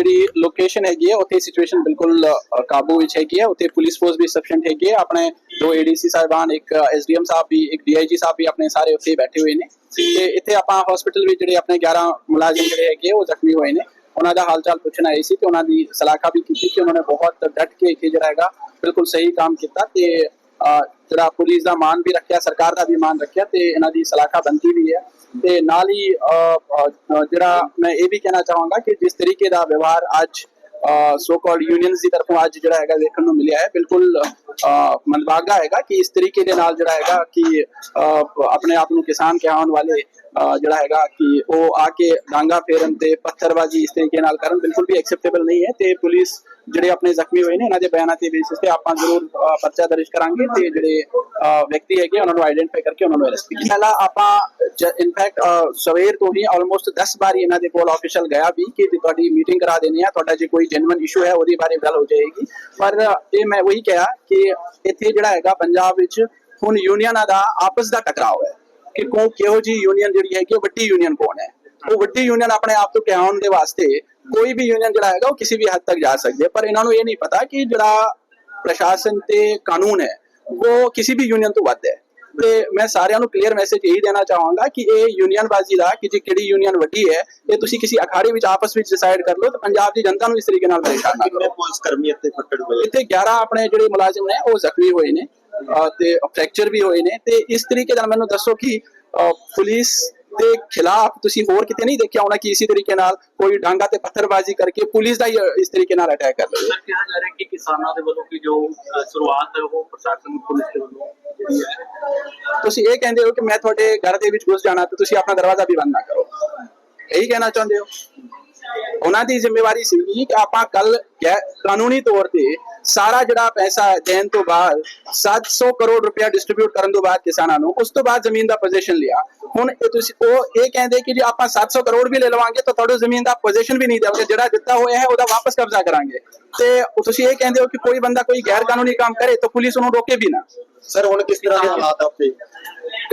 ਜਿਹੜੀ ਲੋਕੇਸ਼ਨ ਹੈਗੀ ਹੈ, ਉੱਥੇ ਸਿਚੁਏਸ਼ਨ ਬਿਲਕੁਲ ਕਾਬੂ ਵਿੱਚ ਹੈਗੀ ਹੈ। ਉੱਥੇ ਪੁਲਿਸ ਫੋਰਸ ਵੀ ਸਫੀਸ਼ੀਐਂਟ ਹੈਗੀ ਹੈ। ਆਪਣੇ ਦੋ ਏਡੀਸੀ ਸਾਹਿਬਾਨ, ਇੱਕ ਐਸਡੀਐਮ ਸਾਹਿਬ ਵੀ, ਇੱਕ ਡੀਆਈਜੀ ਸਾਹਿਬ ਵੀ ਆਪਣੇ ਸਾਰੇ ਉੱਥੇ ਬੈਠੇ ਹੋਏ ਨੇ। ਤੇ ਇੱਥੇ ਆਪਾਂ ਹਸਪੀਟਲ ਵਿੱਚ ਜਿਹੜੇ ਆਪਣੇ 11 ਮੁਲਾਜ਼ਮ ਜਿਹੜੇ ਹੈਗੇ ਉਹ ਜ਼ਖਮੀ ਹੋਏ ਨੇ। ਉਹਨਾਂ ਦਾ ਹਾਲ ਚਾਲ ਪੁੱਛਣ ਆਏ ਸੀ ਤੇ ਉਹਨਾਂ ਦੀ ਸਲਾਖਾ ਵੀ ਕੀਤੀ ਕਿ ਉਹਨਾਂ ਨੇ ਬਹੁਤ ਡਟ ਕੇ ਇੱਥੇ ਜਿਹੜਾ ਹੈਗਾ, ਬਿਲਕੁਲ ਸਹੀ ਕੰਮ ਕੀਤਾ ਤੇ ਜਿਹੜਾ ਪੁਲਿਸ ਦਾ ਮਾਨ ਵੀ ਰੱਖਿਆ, ਸਰਕਾਰ ਦਾ ਵੀ ਮਾਨ ਰੱਖਿਆ ਤੇ ਇਹਨਾਂ ਦੀ ਸਲਾਖਾ ਬੰਦੀ ਵੀ ਹੈ। ਤੇ ਨਾਲ ਹੀ ਜਿਹੜਾ ਮੈਂ ਇਹ ਵੀ ਕਹਿਣਾ ਚਾਹਾਂਗਾ ਕਿ ਜਿਸ ਤਰੀਕੇ ਦਾ ਵਿਵਹਾਰ ਅੱਜ ਸੋ ਕਾਲਡ ਯੂਨੀਅਨਸ ਦੀ ਤਰਫੋਂ ਅੱਜ ਜਿਹੜਾ ਹੈਗਾ ਦੇਖਣ ਨੂੰ ਮਿਲਿਆ ਹੈ, ਬਿਲਕੁਲ ਮੰਦਭਾਗਾ ਹੈਗਾ ਕਿ ਇਸ ਤਰੀਕੇ ਦੇ ਨਾਲ ਜਿਹੜਾ ਹੈਗਾ ਕਿ ਆਪਣੇ ਆਪ ਨੂੰ ਕਿਸਾਨ ਕਹਾਉਣ ਵਾਲੇ ਜਿਹੜਾ ਹੈਗਾ ਕਿ ਉਹ ਆ ਕੇ ਡਾਂਗਾ ਫੇਰਨ ਤੇ ਪੱਥਰਬਾਜ਼ੀ ਇਸ ਤਰੀਕੇ ਨਾਲ ਕਰਨ ਬਿਲਕੁਲ ਵੀ ਐਕਸੈਪਟੇਬਲ ਨਹੀਂ ਹੈ ਤੇ ਪੁਲਿਸ ਜਿਹੜੇ ਆਪਣੇ ਜ਼ਖਮੀ ਹੋਏ ਨੇ, ਇਹਨਾਂ ਦੇ ਬਿਆਨਾਂ ਤੇ ਬੇਸਿਸ ਤੇ ਆਪਾਂ ਜ਼ਰੂਰ ਪਰਚਾ ਦਰਜ ਕਰਾਂਗੇ ਤੇ ਜਿਹੜੇ ਵਿਅਕਤੀ ਹੈਗੇ ਉਹਨਾਂ ਨੂੰ ਆਈਡੈਂਟੀਫਾਈ ਕਰਕੇ ਉਹਨਾਂ ਨੂੰ ਅਰੈਸਟ ਕੀਤਾ ਪਹਿਲਾਂ ਆਪਾਂ ਇਨਫੈਕਟ ਸਵੇਰ ਤੋਂ ਹੀ ਆਲਮੋਸਟ 10 ਵਾਰ ਇਹਨਾਂ ਦੇ ਕੋਲ ਆਫੀਸ਼ੀਅਲ ਗਿਆ ਵੀ ਕਿ ਤੁਹਾਡੀ ਮੀਟਿੰਗ ਕਰਾ ਦੇਣੀ ਆ, ਤੁਹਾਡਾ ਜੇ ਕੋਈ ਜੈਨੂਇਨ ਇਸ਼ੂ ਹੈ, ਉਹਦੇ ਬਾਰੇ ਗੱਲ ਹੋ ਜਾਏਗੀ। ਪਰ, ਇਹ ਮੈਂ ਉਹੀ ਕਿਹਾ ਕਿ ਇੱਥੇ ਜਿਹੜਾ ਹੈਗਾ ਪੰਜਾਬ ਵਿੱਚ ਹੁਣ ਯੂਨੀਅਨਾਂ ਦਾ ਆਪਸ ਦਾ ਟਕਰਾਅ ਹੈ ਕਿ ਕੋ ਕਿਹੋ ਜੀ ਯੂਨੀਅਨ ਜਿਹੜੀ ਹੈ ਕਿ ਉਹ ਵੱਡੀ ਯੂਨੀਅਨ ਕੌਣ ਹੈ? ਉਹ ਵੱਡੀ ਯੂਨੀਅਨ ਆਪਣੇ ਆਪ ਤੋਂ ਕਹਿਣ ਦੇ ਵਾਸਤੇ ਕੋਈ ਵੀ ਯੂਨੀਅਨ ਜਿਹੜਾ ਹੈਗਾ ਉਹ ਕਿਸੇ ਵੀ ਹੱਦ ਤੱਕ ਜਾ ਸਕਦੀ ਹੈ। ਪਰ ਇਹਨਾਂ ਨੂੰ ਇਹ ਨਹੀਂ ਪਤਾ ਕਿ ਜਿਹੜਾ ਪ੍ਰਸ਼ਾਸਨ ਤੇ ਕਾਨੂੰਨ ਹੈ ਉਹ ਕਿਸੇ ਵੀ ਯੂਨੀਅਨ ਤੋਂ ਵੱਧ ਹੈ। ਤੇ ਮੈਂ ਸਾਰਿਆਂ ਨੂੰ ਕਲੀਅਰ ਮੈਸੇਜ ਇਹੀ ਦੇਣਾ ਚਾਹਾਂਗਾ ਕਿ ਇਹ ਯੂਨੀਅਨਬਾਜ਼ੀ ਦਾ ਕਿ ਜੇ ਕਿਹੜੀ ਯੂਨੀਅਨ ਵੱਡੀ ਹੈ ਇਹ ਤੁਸੀਂ ਕਿਸੇ ਅਖਾੜੇ ਵਿੱਚ ਆਪਸ ਵਿੱਚ ਡਿਸਾਈਡ ਕਰ ਲਓ ਤੇ ਪੰਜਾਬ ਦੀ ਜਨਤਾ ਨੂੰ ਇਸ ਤਰੀਕੇ ਨਾਲ ਪਰੇਸ਼ਾਨ ਨਾ ਕਰੋ। ਪੁਲਿਸ ਕਰਮੀ ਇੱਥੇ ਫੱਟੜ ਹੋਏ? ਇੱਥੇ 11 ਆਪਣੇ ਜਿਹੜੇ ਮੁਲਾਜ਼ਮ ਨੇ ਉਹ ਜ਼ਖਮੀ ਹੋਏ ਨੇ। ਤੇ ਫ੍ਰੈਕਚਰ ਵੀ ਹੋਏ ਨੇ। ਤੇ ਇਸ ਤਰੀਕੇ ਨਾਲ ਮੈਨੂੰ ਦੱਸੋ ਕਿ ਪੁਲਿਸ ਦੇ ਖਿਲਾਫ ਤੁਸੀਂ ਹੋਰ ਕਿਤੇ ਨਹੀਂ ਦੇਖਿਆ ਹੋਣਾ ਕਿ ਇਸੇ ਤਰੀਕੇ ਨਾਲ ਕੋਈ ਡਾਂਗਾ ਤੇ ਪੱਥਰਬਾਜ਼ੀ ਕਰਕੇ ਪੁਲਿਸ ਦਾ ਇਸ ਤਰੀਕੇ ਨਾਲ ਅਟੈਕ ਕਰ ਰਹੇ ਸਰ ਕਿਹਾ ਜਾ ਰਿਹਾ ਕਿ ਕਿਸਾਨਾਂ ਦੇ ਵੱਲੋਂ ਕਿ ਜੋ ਅ, ਸ਼ੁਰੂਆਤ ਹੈ ਉਹ ਪ੍ਰਸ਼ਾਸਨ ਪੁਲਿਸ ਦੇ ਵੱਲੋਂ ਜਿਹੜੀ ਹੈ। ਤੁਸੀਂ ਇਹ ਕਹਿੰਦੇ ਹੋ ਕਿ ਮੈਂ ਤੁਹਾਡੇ ਘਰ ਦੇ ਵਿੱਚ ਘੁਸ ਜਾਣਾ ਤੇ ਤੁਸੀਂ ਆਪਣਾ ਦਰਵਾਜ਼ਾ ਵੀ ਬੰਦ ਨਾ ਕਰੋ। ਇਹੀ ਕਹਿਣਾ ਚਾਹੁੰਦੇ ਹੋ? ਉਹਨਾਂ ਦੀ ਜ਼ਿੰਮੇਵਾਰੀ ਸੀ ਕਿ ਆਪਾਂ ਕੱਲ ਕਾਨੂੰਨੀ ਤੌਰ ਤੇ ਸਾਰਾ ਜਿਹੜਾ ਪੈਸਾ ਦੇਣ ਤੋਂ ਬਾਅਦ 700 ਕਰੋੜ ਰੁਪਇਆ ਡਿਸਟ੍ਰੀਬਿਊਟ ਕਰਨ ਤੋਂ ਬਾਅਦ ਕਿਸਾਨਾਂ ਨੂੰ, ਉਸ ਤੋਂ ਬਾਅਦ ਜ਼ਮੀਨ ਦਾ ਪੋਜੀਸ਼ਨ ਲਿਆ। ਹੁਣ ਇਹ ਤੁਸੀਂ, ਉਹ ਇਹ ਕਹਿੰਦੇ ਕਿ ਜੇ ਆਪਾਂ 700 ਕਰੋੜ ਵੀ ਲੈ ਲਵਾਂਗੇ ਤਾਂ ਤੁਹਾਡੀ ਜ਼ਮੀਨ ਦਾ ਪੋਜੀਸ਼ਨ ਵੀ ਨਹੀਂ ਦੇਵਾਂਗੇ, ਜਿਹੜਾ ਦਿੱਤਾ ਹੋਇਆ ਹੈ ਉਹਦਾ ਵਾਪਸ ਕਬਜ਼ਾ ਕਰਾਂਗੇ। ਤੇ ਤੁਸੀਂ ਇਹ ਕਹਿੰਦੇ ਹੋ ਕਿ ਕੋਈ ਬੰਦਾ ਕੋਈ ਗੈਰ ਕਾਨੂੰਨੀ ਕੰਮ ਕਰੇ ਤਾਂ ਪੁਲਿਸ ਉਹਨੂੰ ਰੋਕੇ ਵੀ ਨਾ ਸਰ, ਹੁਣ ਕਿਸ ਤਰ੍ਹਾਂ ਦੇ ਹਾਲਾਤ ਆ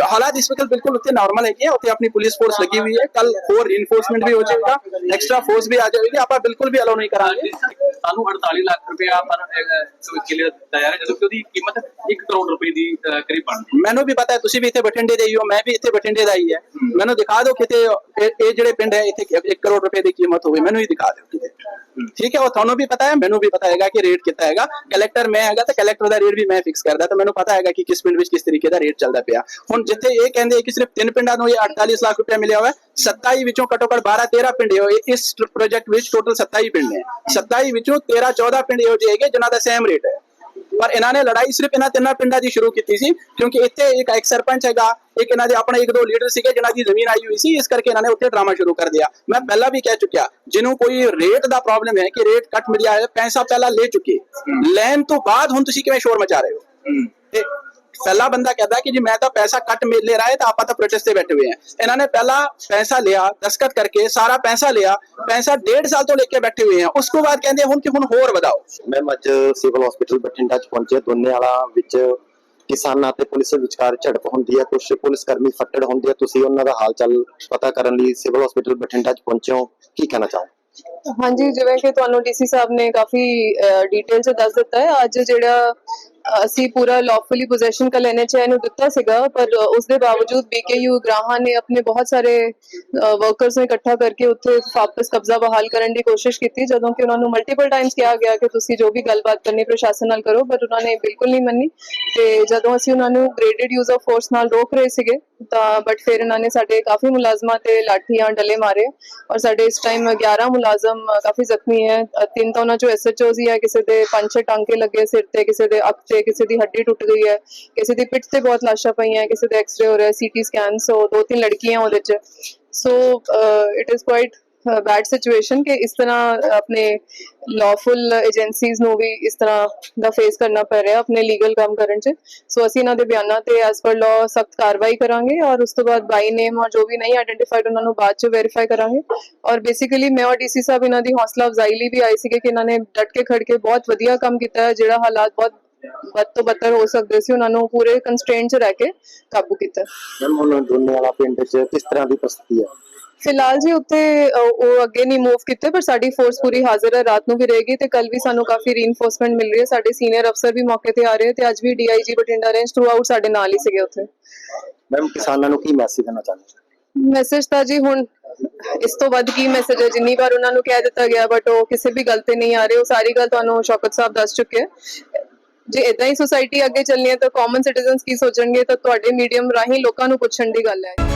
ਹਾਲਾਤ ਇਸ ਵਕਤ ਬਿਲਕੁਲ ਉੱਥੇ ਨਾਰਮਲ ਹੈਗੇ ਆ ਉੱਥੇ ਆਪਣੀ ਪੁਲਿਸ ਫੋਰਸ ਲੱਗੀ ਹੋਈ ਹੈ ਕੱਲ ਹੋਰ ਰੀਇਨਫੋਰਸਮੈਂਟ ਵੀ ਹੋ ਜਾਏਗਾ ਐਕਸਟਰਾ ਫੋਰਸ ਵੀ ਆ ਜਾਏਗੀ ਆਪਾਂ ਬਿਲਕੁਲ ਵੀ ਅਲਾਉ ਨਹੀਂ ਕਰਾਂਗੇ ਸਾਨੂੰ 48 ਲੱਖ ਰੁਪਇਆ ਪਰ ਅ, ਕਿਲੇ ਦਿੱਤਾ ਜਾ ਰਿਹਾ ਜਦੋਂ ਕਿ ਉਹਦੀ ਕੀਮਤ 1 ਕਰੋੜ ਰੁਪਏ ਦੀ ਕਰੀਬ ਬਣਦੀ ਮੈਨੂੰ ਵੀ ਪਤਾ ਹੈ ਤੁਸੀਂ ਵੀ ਇੱਥੇ ਬਠਿੰਡੇ ਦੇ ਹੀ ਹੋ ਮੈਂ ਵੀ ਇੱਥੇ ਬਠਿੰਡੇ ਦਾ ਹੀ ਹੈ ਮੈਨੂੰ ਦਿਖਾ ਦਿਓ ਕਿਤੇ ਇਹ ਜਿਹੜੇ ਪਿੰਡ ਹੈ ਇੱਥੇ 1 ਕਰੋੜ ਰੁਪਏ ਦੀ ਕੀਮਤ ਹੋਵੇ ਮੈਨੂੰ ਹੀ ਦਿਖਾ ਦਿਓ ਕਿਤੇ ਠੀਕ ਹੈ, ਉਹ ਤੁਹਾਨੂੰ ਵੀ ਪਤਾ ਹੈ, ਮੈਨੂੰ ਵੀ ਪਤਾ ਹੈਗਾ ਕਿ ਰੇਟ ਕਿੰਨਾ ਹੈਗਾ। ਕਲੈਕਟਰ ਮੈਂ ਹੈਗਾ ਤਾਂ ਕਲੈਕਟਰ ਦਾ ਰੇਟ ਵੀ ਮੈਂ ਫਿਕਸ ਕਰਦਾ ਤਾਂ ਮੈਨੂੰ ਪਤਾ ਹੈਗਾ ਕਿ ਕਿਸ ਪਿੰਡ ਵਿੱਚ ਕਿਸ ਤਰੀਕੇ ਦਾ ਰੇਟ ਚੱਲਦਾ ਪਿਆ। ਹੁਣ ਜਿੱਥੇ ਇਹ ਕਹਿੰਦੇ ਕਿ ਸਿਰਫ ਤਿੰਨ ਪਿੰਡਾਂ ਨੂੰ ਇਹ 48 ਲੱਖ ਰੁਪਏ ਮਿਲਿਆ ਹੋਇਆ ਹੈ 27 ਵਿੱਚੋਂ ਘੱਟੋ ਘੱਟ 12 13 ਪਿੰਡ ਹੋਏ। ਇਸ ਪ੍ਰੋਜੈਕਟ ਵਿੱਚ ਟੋਟਲ 27 ਪਿੰਡ ਨੇ। 27 ਵਿੱਚੋਂ 13 14 ਪਿੰਡ ਇਹੋ ਜਿਹੇ ਹੈਗੇ ਜਿਨ੍ਹਾਂ ਦਾ ਸੇਮ ਰੇਟ ਹੈ। ਪਰ ਇਹਨਾਂ ਨੇ ਲੜਾਈ ਸਿਰਫ ਇਹਨਾਂ ਤਿੰਨਾਂ ਪਿੰਡਾਂ ਦੀ ਸ਼ੁਰੂ ਕੀਤੀ ਸੀ ਕਿਉਂਕਿ ਇੱਥੇ ਇੱਕ ਇੱਕ ਸਰਪੰਚ ਹੈਗਾ ਇੱਕ ਇਹਨਾਂ ਦੇ ਆਪਣੇ ਇੱਕ ਦੋ ਲੀਡਰ ਸੀਗੇ ਜਿਨ੍ਹਾਂ ਦੀ ਜ਼ਮੀਨ ਆਈ ਹੋਈ ਸੀ ਇਸ ਕਰਕੇ ਇਹਨਾਂ ਨੇ ਉੱਥੇ ਡਰਾਮਾ ਸ਼ੁਰੂ ਕਰ ਦਿਆ। ਮੈਂ ਪਹਿਲਾਂ ਵੀ ਕਹਿ ਚੁੱਕਿਆ ਜਿਹਨੂੰ ਕੋਈ ਰੇਟ ਦਾ ਪ੍ਰੋਬਲਮ ਹੈ ਕਿ ਰੇਟ ਕੱਟ ਮਿਲਿਆ ਹੈ ਪੈਸਾ ਪਹਿਲਾਂ ਲੈ ਚੁੱਕੇ। ਲੈਣ ਤੋਂ ਬਾਅਦ ਹੁਣ ਤੁਸੀਂ ਕਿਵੇਂ ਸ਼ੋਰ ਮਚਾ ਰਹੇ ਹੋ। ਤੇ ਪਹਿਲਾ ਬੰਦਾ ਕਹਿੰਦਾ ਕਿ ਜੀ ਮੈਂ ਤਾਂ ਪੈਸਾ ਕੱਟ ਮਿਲ ਹੈ ਤਾਂ ਆਪਾਂ ਤਾਂ ਪ੍ਰੋਟੈਸਟ ਤੇ ਬੈਠੇ ਹੋਏ ਆ ਇਹਨਾਂ ਨੇ ਪਹਿਲਾਂ ਪੈਸਾ ਲਿਆ ਦਸਕਤ ਕਰਕੇ ਸਾਰਾ ਪੈਸਾ ਲਿਆ ਪੈਸਾ ਡੇਢ ਸਾਲ ਤੋਂ ਲੈ ਕੇ ਬੈਠੇ ਹੋਏ ਆ ਉਸ ਤੋਂ ਬਾਅਦ ਕਹਿੰਦੇ ਹੁਣ ਕਿ ਹੁਣ ਹੋਰ ਵਧਾਓ। ਮੈਮ ਅੱਜ ਸਿਵਲ ਹਸਪੀਟਲ ਬਠਿੰਡਾ ਚ ਪਹੁੰਚੇ। ਦੋਨੇ ਵਾਲਾ ਵਿੱਚ ਕਿਸਾਨਾਂ ਤੇ ਪੁਲਿਸ ਵਿਚਕਾਰ ਝੜਪ ਹੁੰਦੀ ਹੈ। ਕੁਝ ਪੁਲਿਸ ਕਰਮੀ ਫੱਟੜ ਹੁੰਦੇ ਆ। ਤੁਸੀਂ ਉਹਨਾਂ ਦਾ ਹਾਲ ਚਾਲ ਪਤਾ ਕਰਨ ਲਈ ਸਿਵਲ ਹਸਪੀਟਲ ਬਠਿੰਡਾ ਚ ਪਹੁੰਚੇ ਹੋ। ਕੀ ਕਹਿਣਾ ਚਾਹੋ ਹਾਂਜੀ ਜਿਵੇਂ ਕਿ ਤੁਹਾਨੂੰ ਡੀਸੀ ਸਾਹਿਬ ਨੇ ਕਾਫੀ ਡਿਟੇਲ ਚ ਦੱਸ ਦਿੱਤਾ ਹੈ। ਅੱਜ ਜਿਹੜਾ ਅ, ਅਸੀਂ ਪੂਰਾ ਲੌਫੁਲੀ ਪੋਜੀਸ਼ਨ ਕਲ ਚਾਹੇ ਨੂੰ ਦਿੱਤਾ ਸੀਗਾ ਪਰ ਅ, ਉਸ ਦੇ ਬਾਵਜੂਦ ਬੀਕੇਯੂ ਗ੍ਰਾਹਾਂ ਨੇ ਆਪਣੇ ਬਹੁਤ ਸਾਰੇ ਵਰਕਰਸ ਨੂੰ ਇਕੱਠਾ ਕਰਕੇ ਉੱਥੇ ਵਾਪਸ ਕਬਜ਼ਾ ਬਹਾਲ ਕਰਨ ਦੀ ਕੋਸ਼ਿਸ਼ ਕੀਤੀ ਜਦੋਂ ਕਿ ਉਹਨਾਂ ਨੂੰ ਮਲਟੀਪਲ ਟਾਈਮਸ ਕਿਹਾ ਗਿਆ ਕਿ ਤੁਸੀਂ ਜੋ ਵੀ ਗੱਲਬਾਤ ਕਰਨੀ ਪ੍ਰਸ਼ਾਸਨ ਨਾਲ ਕਰੋ ਪਰ ਉਹਨਾਂ ਨੇ ਬਿਲਕੁਲ ਨਹੀਂ ਮੰਨੀ। ਤੇ ਜਦੋਂ ਅਸੀਂ ਉਹਨਾਂ ਨੂੰ ਗ੍ਰੇਡਡ ਯੂਜ਼ ਆਫ ਫੋਰਸ ਨਾਲ ਰੋਕ ਰਹੇ ਸੀਗੇ ਤਾਂ ਬਟ ਫਿਰ ਇਹਨਾਂ ਨੇ ਸਾਡੇ ਕਾਫੀ ਮੁਲਾਜ਼ਮਾਂ ਤੇ ਲਾਠੀਆਂ ਡਲੇ ਮਾਰੇ ਔਰ ਸਾਡੇ ਇਸ ਟਾਈਮ 11 ਮੁਲਾਜ਼ਮ ਕਾਫੀ ਜ਼ਖਮੀ ਹੈ। ਤਿੰਨ ਤਾਂ ਉਹਨਾਂ ਚੋਂ ਐਸਐਚਓਜ਼ ਹੀ ਹੈ ਕਿਸੇ ਦੇ ਪੰਜ ਛੇ ਟਾਂਕੇ ਲੱਗੇ ਸਿਰ ਤੇ ਕਿਸੇ ਦੇ ਅੱਖ ਤੇ ਕਿਸੇ ਦੀ ਹੱਡੀ ਟੁੱਟ ਗਈ ਹੈ, ਕਿਸੇ ਦੀ ਪਿੱਠ ਤੇ ਬਹੁਤ ਲਾਸ਼ਾਂ ਪਈਆਂ ਕਿਸੇ ਦੇ ਐਕਸ-ਰੇ ਹੋ ਰਿਹਾ ਸੀਟੀ ਸਕੈਨ ਸੋ ਦੋ ਤਿੰਨ ਲੜਕੀਆਂ ਉਹਦੇ ਚ। So it is quite bad situation ਕਿ ਇਸ ਤਰ੍ਹਾਂ ਆਪਣੇ ਲਾਫੁਲ ਏਜੰਸੀਜ਼ ਨੂੰ ਵੀ ਇਸ ਤਰ੍ਹਾਂ ਦਾ ਫੇਸ ਕਰਨਾ ਪੈ ਰਿਹਾ ਆਪਣੇ ਲੀਗਲ ਕੰਮ ਕਰਨ ਚ। ਸੋ ਅਸੀਂ ਇਹਨਾਂ ਦੇ ਬਿਆਨਾਂ ਤੇ ਐਸ ਪਰ ਲਾਅ ਸਖਤ ਕਾਰਵਾਈ ਕਰਾਂਗੇ ਔਰ ਉਸ ਤੋਂ ਬਾਅਦ ਬਾਈ ਨੇਮ ਔਰ ਜੋ ਵੀ ਨਹੀਂ ਆਇਡੈਂਟੀਫਾਈਡ ਉਹਨਾਂ ਨੂੰ ਬਾਅਦ ਚ ਵੈਰੀਫਾਈ ਕਰਾਂਗੇ। ਔਰ ਬੇਸਿਕਲੀ ਮੈਂ ਔਰ ਡੀਸੀ ਸਾਹਿਬ ਇਹਨਾਂ ਦੀ ਹੌਸਲਾ ਅਫਜ਼ਾਈ ਲਈ ਵੀ ਆਏ ਸੀਗੇ ਕਿ ਇਹਨਾਂ ਨੇ ਡਟ ਕੇ ਖੜ ਕੇ ਬਹੁਤ ਵਧੀਆ ਕੰਮ ਕੀਤਾ ਹੈ, ਜਿਹੜਾ ਹਾਲਾਤ ਬਹੁਤ ਬਦ ਤੋਂ ਬਦਤਰ ਹੋ ਸਕਦੇ ਸੀ ਉਹਨਾਂ ਨੂੰ ਪੂਰੇ ਕੰਸਟ੍ਰੇਂਟ ਚ ਰਹਿ ਕੇ ਕਾਬੂ ਕੀਤਾ। ਮੈਮ ਹੁਣ ਦੋਨੇ ਵਾਲਾ ਪਿੰਡ ਚ ਕਿਸ ਤਰ੍ਹਾਂ ਦੀ ਪ੍ਰਸਥਿਤੀ ਹੈ ਫਿਲਹਾਲ ਜੀ ਉੱਥੇ ਉਹ ਅੱਗੇ ਨਹੀਂ ਮੂਵ ਕੀਤੇ ਪਰ ਸਾਡੀ ਫੋਰਸ ਪੂਰੀ ਹਾਜ਼ਰ ਹੈ ਰਾਤ ਨੂੰ ਵੀ ਰਹੇਗੀ ਤੇ ਕੱਲ ਵੀ ਸਾਨੂੰ ਕਾਫੀ ਰੀਇਨਫੋਰਸਮੈਂਟ ਮਿਲ ਰਹੀ ਹੈ। ਸਾਡੇ ਸੀਨੀਅਰ ਅਫਸਰ ਵੀ ਮੌਕੇ ਤੇ ਆ ਰਹੇ ਤੇ ਅੱਜ ਵੀ DIG Bathinda range throughout ਸਾਡੇ ਨਾਲ ਹੀ ਸੀਗੇ ਉੱਥੇ। ਮੈਮ ਕਿਸਾਨਾਂ ਨੂੰ ਕੀ ਮੈਸੇਜ ਦੇਣਾ ਚਾਹੁੰਦੇ ਹੋ? ਮੈਸੇਜ ਤਾਂ ਜੀ ਹੁਣ ਇਸ ਤੋਂ ਵੱਧ ਕੀ ਮੈਸੇਜ ਹੈ? ਜਿੰਨੀ ਵਾਰ ਉਹਨਾਂ ਨੂੰ ਕਹਿ ਦਿੱਤਾ ਗਿਆ ਬਟ ਉਹ ਕਿਸੇ ਵੀ ਗੱਲ ਤੇ ਨਹੀਂ ਆ ਰਹੇ ਉਹ ਸਾਰੀ ਗੱਲ ਤੁਹਾਨੂੰ ਸ਼ੌਕਤ ਸਾਹਿਬ ਦੱਸ ਚੁੱਕੇ ਹੈ। ਜੇ ਇਦਾਂ ਹੀ ਸੋਸਾਇਟੀ ਅੱਗੇ ਚੱਲਣੀ ਹੈ ਤਾਂ ਕਾਮਨ ਸਿਟੀਜ਼ਨਸ ਕੀ ਸੋਚਣਗੇ? ਤਾਂ ਤੁਹਾਡੇ ਮੀਡੀਅਮ ਰਾਹੀਂ ਲੋਕਾਂ ਨੂੰ ਪੁੱਛਣ ਦੀ ਗੱਲ ਹੈ।